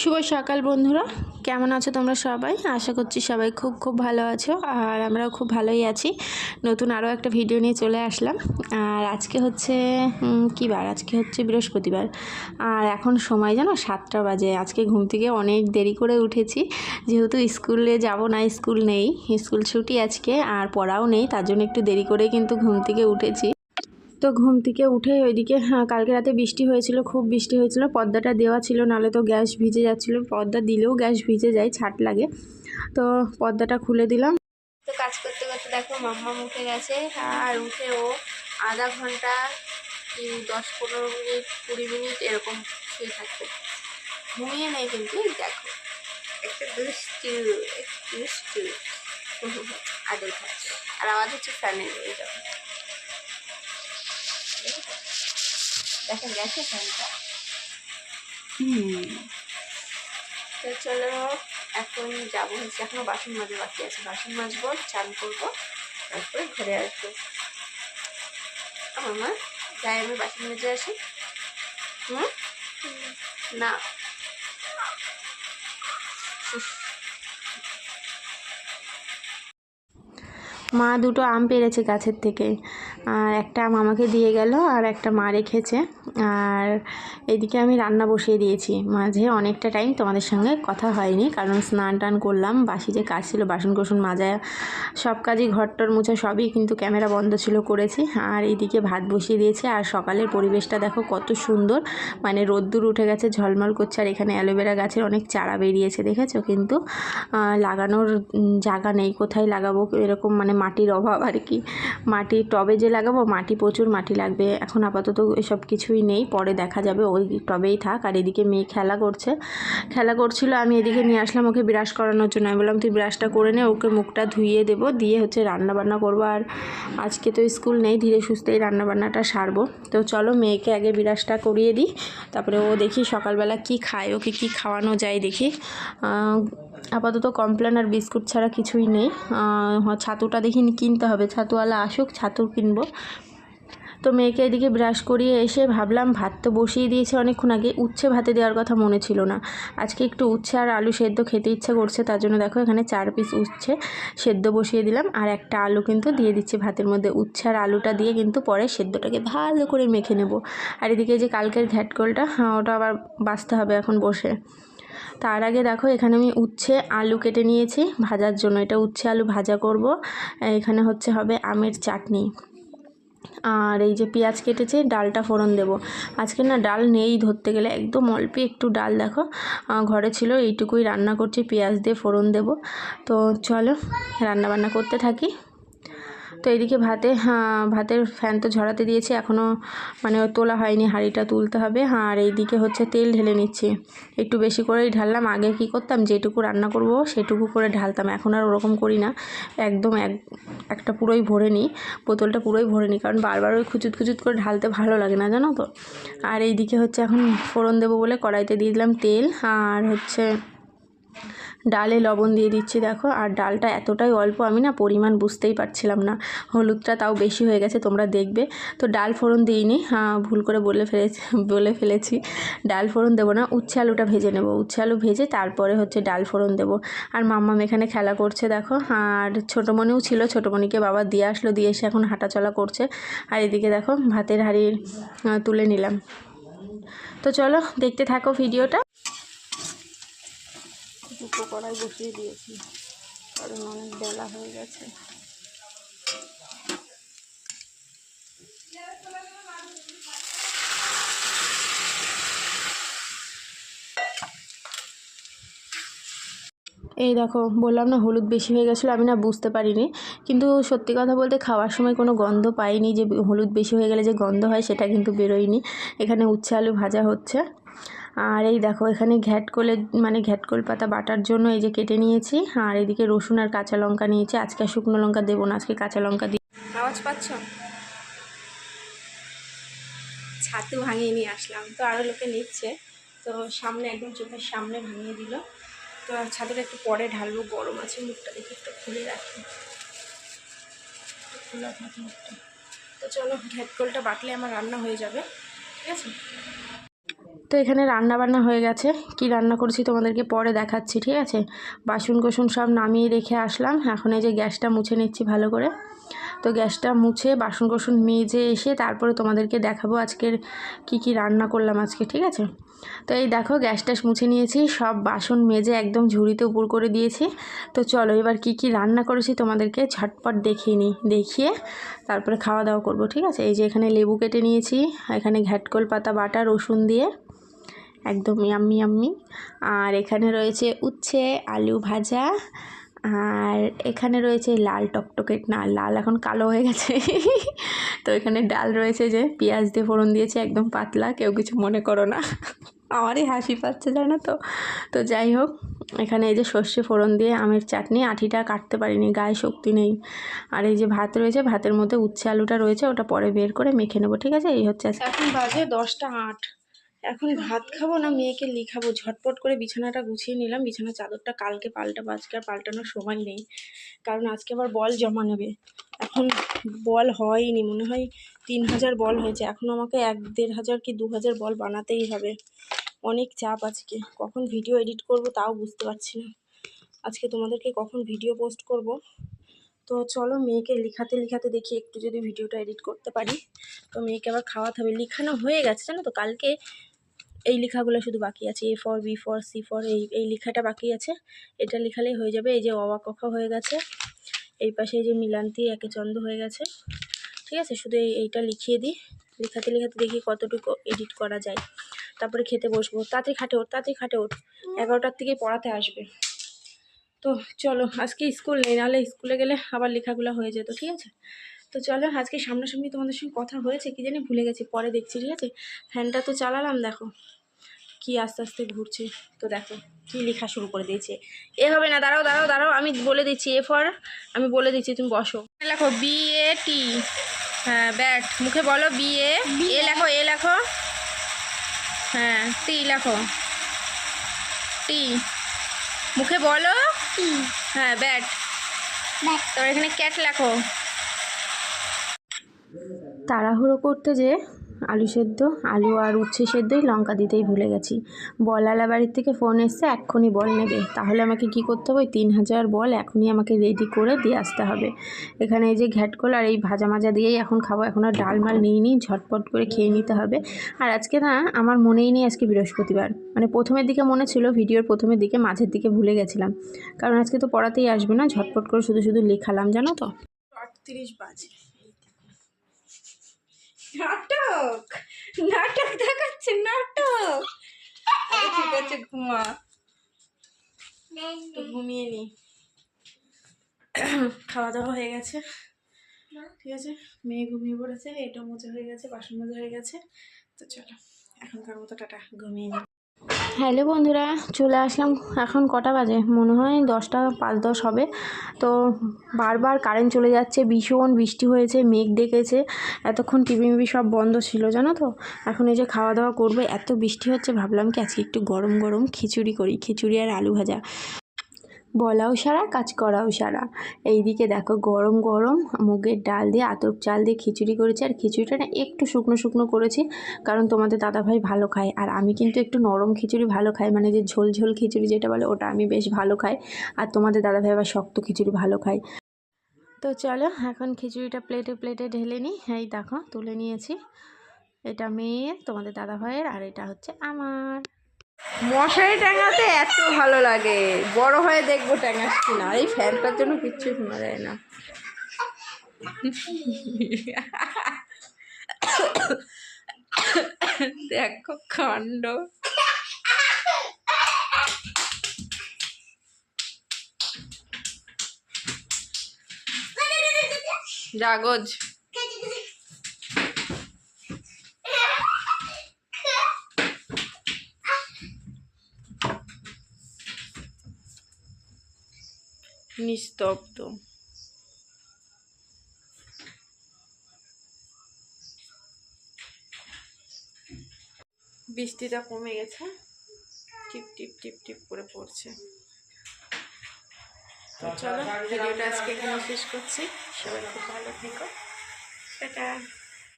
শুভ সকাল বন্ধুরা। কেমন আছো তোমরা সবাই? আশা করছি সবাই খুব খুব ভালো আছো আর আমরাও খুব ভালোই আছি। নতুন আরও একটা ভিডিও নিয়ে চলে আসলাম। আর আজকে হচ্ছে কী বার? আজকে হচ্ছে বৃহস্পতিবার। আর এখন সময় জানো, সাতটা বাজে। আজকে ঘুম থেকে অনেক দেরি করে উঠেছি। যেহেতু স্কুলে যাব না, স্কুল নেই। স্কুল ছুটি আজকে, আর পড়াও নেই, তার জন্য একটু দেরি করে কিন্তু ঘুম থেকে উঠেছি। তো ঘুম থেকে উঠে ওইদিকে হ্যাঁ কালকে রাতে বৃষ্টি হয়েছিল, খুব বৃষ্টি হয়েছিল, পর্দাটা দেওয়া ছিল, নাহলে তো গ্যাস ভিজে যাচ্ছিল, পর্দা দিলেও গ্যাস ভিজে যায়, ছাট লাগে, তো পর্দাটা খুলে দিলাম। তো কাজ করতে করতে দেখো মাম্মা উঠে গেছে, আর উঠে ও আধা ঘণ্টা কি দশ পনেরো মিনিট, কুড়ি মিনিট এরকম শুয়ে থাকবে। ঘুমিয়ে নেই কিন্তু দেখো, একটা একটু দুষ্টু। আদর খাচ্ছে। আর আওয়াজ হচ্ছে ফ্যানের এই দেখো দেখা গেছে ফ্যানটা? হুম। তো চলো এখন যাব হচ্ছে এখনও বাসন মাজা বাকি আছে। বাসন মাজবো চান করব তারপরে ঘরে আসব। আমার মা যাই আমি বাসন মেজে আসি। হুম? না। মা দুটো আম পেরেছে গাছের থেকে। আর একটা মামাকে দিয়ে গেল আর একটা মা রেখেছে। আর এদিকে আমি রান্না বসিয়ে দিয়েছি। মাঝে অনেকটা টাইম তোমাদের সঙ্গে কথা হয়নি, কারণ স্নান টান করলাম, বাসি যে কাজ ছিল বাসন কোসন মাজা, সব কাজই ঘরটর মুছা সবই কিন্তু ক্যামেরা বন্ধ ছিল করেছি। আর এদিকে ভাত বসিয়ে দিয়েছি, আর সকালের পরিবেশটা দেখো কত সুন্দর। মানে রোদ্দুর উঠে গেছে, ঝলমল করছে, আর এখানে অ্যালোভেরা গাছের অনেক চারা বেরিয়েছে, দেখেছ? কিন্তু লাগানোর জায়গা নেই, কোথায় লাগাবো? এরকম মানে মাটির অভাব আর কি। মাটি টবে যে লাগাবো, মাটি প্রচুর মাটি লাগবে। এখন আপাতত এসব কিছুই নেই, পরে দেখা যাবে ওই টবেই থাক, আর এদিকে মেয়ে খেলা করছে। খেলা করছিল, আমি এদিকে নিয়ে আসলাম ওকে ব্রাশ করানোর জন্য। আমি বললাম, তুই ব্রাশটা করে নে, ওকে মুখটা ধুইয়ে দেবো, দিয়ে হচ্ছে রান্না বান্না করব। আর আজকে তো স্কুল নেই, ধীরে সুস্থেই রান্না বান্নাটা সারবো। তো চলো, মেয়েকে আগে ব্রাশটা করিয়ে দিই, তারপরে ও দেখি সকালবেলা কি খায়, ওকে কি খাওয়ানো যায় দেখি। আপাতত কমপ্লেন আর বিস্কুট ছাড়া কিছুই নেই। ছাতুটা দেখি কিনতে হবে। ছাতুওয়ালা আসুক, ছাতু কিনবো। তো মেয়েকে এদিকে ব্রাশ করিয়ে এসে ভাবলাম ভাত তো বসিয়ে দিয়েছে অনেকক্ষণ আগে। উচ্ছে ভাতে দেওয়ার কথা মনে ছিল না। আজকে একটু উচ্ছে আর আলু সেদ্ধ খেতে ইচ্ছে করছে, তার জন্য দেখো এখানে চার পিস উচ্ছে সেদ্ধ বসিয়ে দিলাম। আর একটা আলু কিন্তু দিয়ে দিচ্ছি ভাতের মধ্যে। উচ্ছে আর আলুটা দিয়ে কিন্তু পরে সেদ্ধটাকে ভালো করে মেখে নেব। আর এদিকে যে কালকের ঘ্যাটকলটা হ্যাঁ ওটা আবার বাছতে হবে এখন বসে। তার আগে দেখো এখানে আমি উচ্ছে, আলু কেটে নিয়েছি ভাজার জন্য। এটা উচ্ছে, আলু ভাজা করব। এখানে হচ্ছে হবে আমের চাটনি। আর এই যে পেঁয়াজ কেটেছে, ডালটা ফোড়ন দেব। আজকে না ডাল নেই ধরতে গেলে, একদম অল্প একটু ডাল দেখো। ঘরে ছিল, এইটুকুই রান্না করছি, পেঁয়াজ দিয়ে ফোড়ন দেব। তো চলো রান্না বান্না করতে থাকি। তো এদিকে ভাতে হ্যাঁ ভাতের ফ্যান তো ঝরাতে দিয়েছি এখনও মানে তোলা হয়নি, হাঁড়িটা তুলতে হবে হ্যাঁ আর এইদিকে হচ্ছে তেল ঢেলে নিচ্ছি। একটু বেশি করেই ঢাললাম, আগে কি করতাম, যেটুকু রান্না করব সেটুকু করে ঢালতাম, এখন আর ওরকম করি না, একদম এক, একটা পুরোই ভরে নিই, বোতলটা পুরোই ভরে নিই, কারণ বারবার ওই খুচুত খুচুত করে ঢালতে ভালো লাগে না, জানো তো? আর এইদিকে হচ্ছে এখন ফোড়ন দেবো বলে কড়াইতে দিয়ে দিলাম তেল, আর হচ্ছে ডালে লবণ দিয়ে দিচ্ছি, দেখো। আর ডালটা এতটাই অল্প আমি না পরিমাণ বুঝতেই পারছিলাম না। হলুদটা তাও বেশি হয়ে গেছে, তোমরা দেখবে। তো ডাল ফোড়ন দিইনি ভুল করে বলে ফেলেছি বলে ফেলেছি। ডাল ফোড়ন দেবো না, উচ্ছে আলুটা ভেজে নেব। উচ্ছে আলু ভেজে তারপরে হচ্ছে ডাল ফোড়ন দেবো। আর মাম্মাম এখানে খেলা করছে, দেখো। আর ছোটোমণিও ছিল, ছোটোমণিকে বাবা দিয়ে আসলো, দিয়ে এসে এখন হাঁটাচলা করছে। আর এদিকে দেখো, ভাতের হাঁড়ি তুলে নিলাম। তো চলো, দেখতে থাকো ভিডিওটা। দুটো কড়াই বসিয়ে দিয়েছি। কারণ অনেক বেলা হয়ে গেছে। এই দেখো, বললাম না হলুদ বেশি হয়ে গেছিল, আমি না বুঝতে পারিনি। কিন্তু সত্যি কথা বলতে খাওয়ার সময় কোনো গন্ধ পাইনি যে হলুদ বেশি হয়ে গেলে যে গন্ধ হয় সেটা কিন্তু বেরোয়নি। এখানে উচ্ছে আলু ভাজা হচ্ছে। আর এই দেখো, এখানে ঘ্যাটকলের মানে ঘ্যাটকল পাতা বাটার জন্য এই যে কেটে নিয়েছি। আর এদিকে রসুন আর কাঁচা লঙ্কা নিয়েছি। আজকে শুকনো লঙ্কা দেবো না, আজকে কাঁচা লঙ্কা দিই আওয়াজ পাচ্ছ? ছাতু ভাঙিয়ে নিয়ে আসলাম। তো আরও লোকে নিচ্ছে। তো সামনে একদম চোখের সামনে ভাঙিয়ে দিল। তো ছাতুটা একটু পরে ঢালবো, গরম আছে, মুখটা দেখে একটু খুলে রাখি। তো চলো ঘ্যাটকলটা বাটলে আমার রান্না হয়ে যাবে, ঠিক আছে? তো এখানে রান্না বান্না হয়ে গেছে। কি রান্না করেছি তোমাদেরকে পরে দেখাচ্ছি, ঠিক আছে? বাসন কোসন সব নামিয়ে রেখে আসলাম। এখন এই যে গ্যাসটা মুছে নিচ্ছি ভালো করে। তো গ্যাসটা মুছে বাসন কোসন মেজে এসে তারপরে তোমাদেরকে দেখাবো আজকের কি কি রান্না করলাম আজকে, ঠিক আছে? তো এই দেখো গ্যাস ট্যাস মুছে নিয়েছি। সব বাসন মেজে একদম ঝুড়িতে উপর করে দিয়েছি। তো চলো এবার কি কি রান্না করেছি তোমাদেরকে ঝটপট দেখিয়ে নিই, দেখিয়ে তারপরে খাওয়া দাওয়া করব, ঠিক আছে? এই যে এখানে লেবু কেটে নিয়েছি, এখানে ঘ্যাটকল পাতা, বাটা, রসুন দিয়ে। একদম ইয়াম্মি ইয়াম্মি আর এখানে রয়েছে উচ্ছে, আলু ভাজা, আর এখানে রয়েছে লাল টকটকে, না, লাল এখন কালো হয়ে গেছে। তো এখানে ডাল রয়েছে যে, পেঁয়াজ দিয়ে ফোড়ন দিয়েছে, একদম পাতলা, কেউ কিছু মনে করো না। আমারই হাসি পাচ্ছে, জানো তো। তো যাই হোক, এখানে এই যে সর্ষে ফোড়ন দিয়ে আমের চাটনি, আঠিটা কাটতে পারিনি, গায়ে শক্তি নেই। আর এই যে ভাত রয়েছে, ভাতের মধ্যে উচ্ছে, আলুটা রয়েছে, ওটা পরে বের করে মেখে নেব, ঠিক আছে? এই হচ্ছে এখন বাজে দশটা আট। এখন ভাত খাব না, মেয়েকে লিখাবো ঝটপট করে বিছানাটা গুছিয়ে নিলাম। বিছানার চাদরটা কালকে পাল্টাবো আজকে আর পাল্টানোর সময় নেই। কারণ আজকে আবার বল জমা নেবে। এখন বল হয়নি, মনে হয় তিন হাজার বল হয়েছে। এখন আমাকে এক, দেড় হাজার কি দু হাজার বল বানাতেই হবে। অনেক চাপ আজকে। কখন ভিডিও এডিট করব তাও বুঝতে পারছি না। আজকে তোমাদেরকে কখন ভিডিও পোস্ট করব? তো চলো মেয়েকে লিখাতে লিখাতে দেখি একটু যদি ভিডিওটা এডিট করতে পারি। তো মেয়েকে আবার খাওয়াতে হবে। লিখানো হয়ে গেছে, জানো তো? কালকে এই লেখাগুলো শুধু বাকি আছে A for B for C for এই এই লেখাটা বাকি আছে। এটা লেখালেই হয়ে যাবে, এই যে অবা কখা হয়ে গেছে। এই পাশে এই যে মিলান্তি, একে চন্দ হয়ে গেছে। ঠিক আছে? শুধু এই, এইটা লিখিয়ে দিই। লেখাতে লেখাতে দেখি কতটুকু এডিট করা যায়। তারপরে খেতে বসবো। তাড়াতাড়ি খাটে ওঠ, তাড়াতাড়ি খাটে ওঠ। এগারোটার থেকে পড়াতে আসবে। তো চলো, আজকে স্কুল নেই, নাহলে স্কুলে গেলে আবার লেখাগুলো হয়ে যেত, ঠিক আছে? তো চলো আজকে সামনাসামনি তোমাদের সঙ্গে কথা হয়েছে কি জানি ভুলে গেছি পরে দেখছি ঠিক আছে? ফ্যানটা তো চালালাম দেখো। কি আস্তে আস্তে ঘুরছে। তো দেখো কি লেখা শুরু করে দিয়েছে। এ হবে না দাঁড়াও দাঁড়াও দাঁড়াও আমি বলে দিচ্ছি এ ফর আমি বলে দিচ্ছি তুমি বসো। লেখো বি এ টি হ্যাঁ ব্যাট মুখে বলো বি এ এ লেখো এ লেখো। হ্যাঁ টি লেখো। টি মুখে বলো হ্যাঁ ব্যাট। তারপর এখানে ক্যাট লেখো। তাড়াহুড়ো করতে যে আলু সেদ্ধ, আলু আর উচ্ছে সেদ্ধই লঙ্কা দিতেই ভুলে গেছি। বলালা বাড়ির থেকে ফোন এসছে, এক্ষুনি বল নেবে। তাহলে আমাকে কি করতে হবে? তিন হাজার বল এখনই আমাকে রেডি করে দিয়ে আসতে হবে। এখানে এই যে ঘ্যাটকল আর এই ভাজা মাজা দিয়েই এখন খাব। এখন আর ডাল মাল নিয়ে নিই ঝটপট করে খেয়ে নিতে হবে। আর আজকে না, আমার মনেই নেই আজকে বৃহস্পতিবার। মানে প্রথমের দিকে মনে ছিল, ভিডিওর প্রথমের দিকে মাঝের দিকে ভুলে গেছিলাম। কারণ আজকে তো পড়াতেই আসবে না, ঝটপট করে শুধু শুধু লেখালাম, জানো তো? আটত্রিশ বাজে। নাটক? নাটক দেখাচ্ছে নাটক। ঠিক আছে ঘুমা। তো ঘুমিয়ে নি। খাওয়া দাওয়া হয়ে গেছে। ঠিক আছে মেয়ে ঘুমিয়ে পড়েছে এটা মজা হয়ে গেছে বাসন মজা হয়ে গেছে। তো চলো এখনকার মতো টাটা ঘুমিয়ে নি। হ্যালো বন্ধুরা, চলে আসলাম এখন কটা বাজে? মনে হয় দশটা পাঁচ দশ হবে। তো বারবার কারেন্ট চলে যাচ্ছে, ভীষণ বৃষ্টি হয়েছে, মেঘ ডেকেছে, এতক্ষণ টিভি মিভি সব বন্ধ ছিল, জানো তো? এখন এই যে খাওয়া দাওয়া করবে, এত বৃষ্টি হচ্ছে, ভাবলাম কি আজকে একটু গরম গরম খিচুড়ি করি, খিচুড়ি আর আলু ভাজা। বলাও সারা, কাজ করাও সারা। এইদিকে দেখো গরম গরম মুগের ডাল দিয়ে, আতপ চাল দিয়ে খিচুড়ি করেছি। আর খিচুড়িটা না একটু শুকনো শুকনো করেছি, কারণ তোমাদের দাদাভাই ভালো খায়। আর আমি কিন্তু একটু নরম খিচুড়ি ভালো খাই মানে যে ঝোল ঝোল খিচুড়ি যেটা বলে, ওটা আমি বেশ ভালো খাই। আর তোমাদের দাদাভাই আবার শক্ত খিচুড়ি ভালো খায়। তো চলো, এখন খিচুড়িটা প্লেটে প্লেটে ঢেলে নিই। এই দেখো, তুলে নিয়েছি। এটা মেয়ের, তোমাদের দাদাভাইয়ের, আর এটা হচ্ছে আমার। মশারি টাঙাতে এত ভালো লাগে। বড় হয়ে দেখব টাঙাস কিনা। এই ফ্যানটার জন্য কিচ্ছু শোনা যায় না। দেখো কাণ্ড। জাগজ। নিস্তব্ধ। বৃষ্টিটা কমে গেছে। টিপ টিপ টিপ টিপ করে পড়ছে। তো চলো, ভিডিওটা আজকে এখানে শেষ করছি। সবাই খুব ভালো থেকো। টাটা।